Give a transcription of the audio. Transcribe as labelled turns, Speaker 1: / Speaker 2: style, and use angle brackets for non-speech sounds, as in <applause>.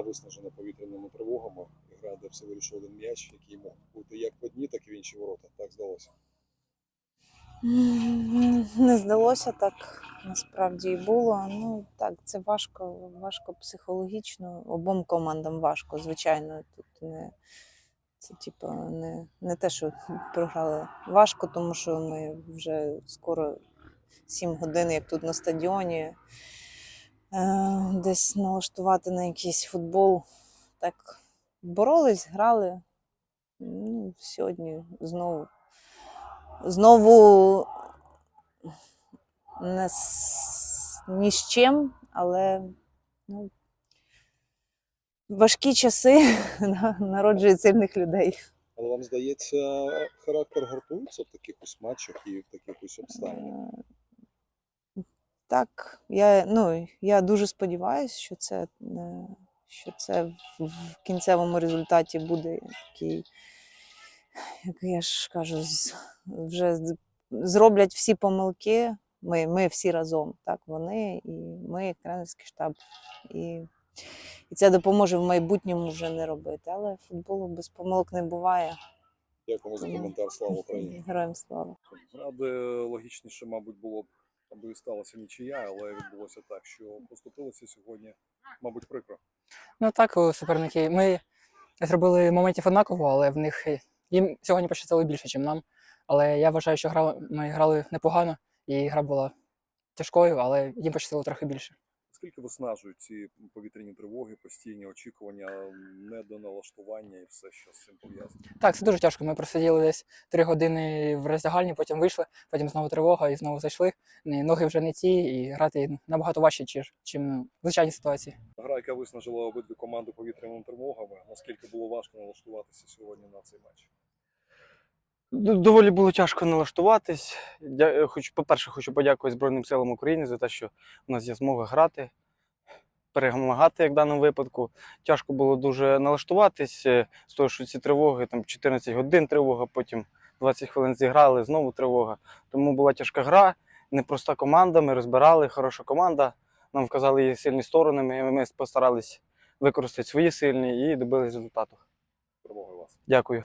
Speaker 1: виснажена повітряними тривогами. Гра, де все вирішив один м'яч, який мог бути як в одні, так і в інші ворота. Так здалося.
Speaker 2: Не здалося так, насправді і було. Ну так, це важко, важко психологічно. Обом командам важко, звичайно. Тут не це типу не, не те, що програли. Важко, тому що ми вже скоро 7 годин, як тут на стадіоні. Е, десь налаштувати на якийсь футбол. Так боролись, грали. Ну, сьогодні знову знову не з, ні з чим, але ну, важкі часи <laughs> на- народжують сильних людей.
Speaker 1: Але вам здається, характер гартується в таких ось матчах і в таких ось обставинах.
Speaker 2: Так, я, ну, я дуже сподіваюся, що це, е, що це в в кінцевому результаті буде такий, як я ж кажу, вже зроблять всі помилки. Ми, ми всі разом, так, вони і ми, як тренерський штаб. І, і це допоможе в майбутньому вже не робити. Але футболу без помилок не буває.
Speaker 1: Дякуємо за коментар. Слава <laughs> Україні!
Speaker 2: Героям слава.
Speaker 1: Ради логічніше, мабуть, було б, аби сталася нічия, але відбулося так, що поступилися сьогодні, мабуть, прикро.
Speaker 3: Ну так, суперники. Ми зробили моментів однаково, але в них їм сьогодні пощастило більше, ніж нам. Але я вважаю, що грали ми грали непогано, і гра була тяжкою, але їм пощастило трохи більше.
Speaker 1: Скільки виснажують ці повітряні тривоги, постійні очікування, недоналаштування і все, що з цим пов'язано?
Speaker 3: Так, це дуже тяжко. Ми просиділи десь три години в роздягальні, потім вийшли, потім знову тривога і знову зайшли. Ноги вже не ті, і грати набагато важче, ніж в звичайній ситуації.
Speaker 1: Гра, яка виснажила обидві команди повітряними тривогами. Наскільки було важко налаштуватися сьогодні на цей матч?
Speaker 4: Доволі було тяжко налаштуватись. Дя- Хочу, по-перше, хочу подякувати Збройним силам України за те, що у нас є змога грати, перемагати, як в даному випадку. Тяжко було дуже налаштуватись, е, з того, що ці тривоги, там 14 годин тривога, потім 20 хвилин зіграли, знову тривога. Тому була тяжка гра, непроста команда, ми розбирали, хороша команда. Нам вказали її сильні сторони, ми, ми постарались використати свої сильні і добились результату.
Speaker 1: Перемоги вас.
Speaker 4: Дякую.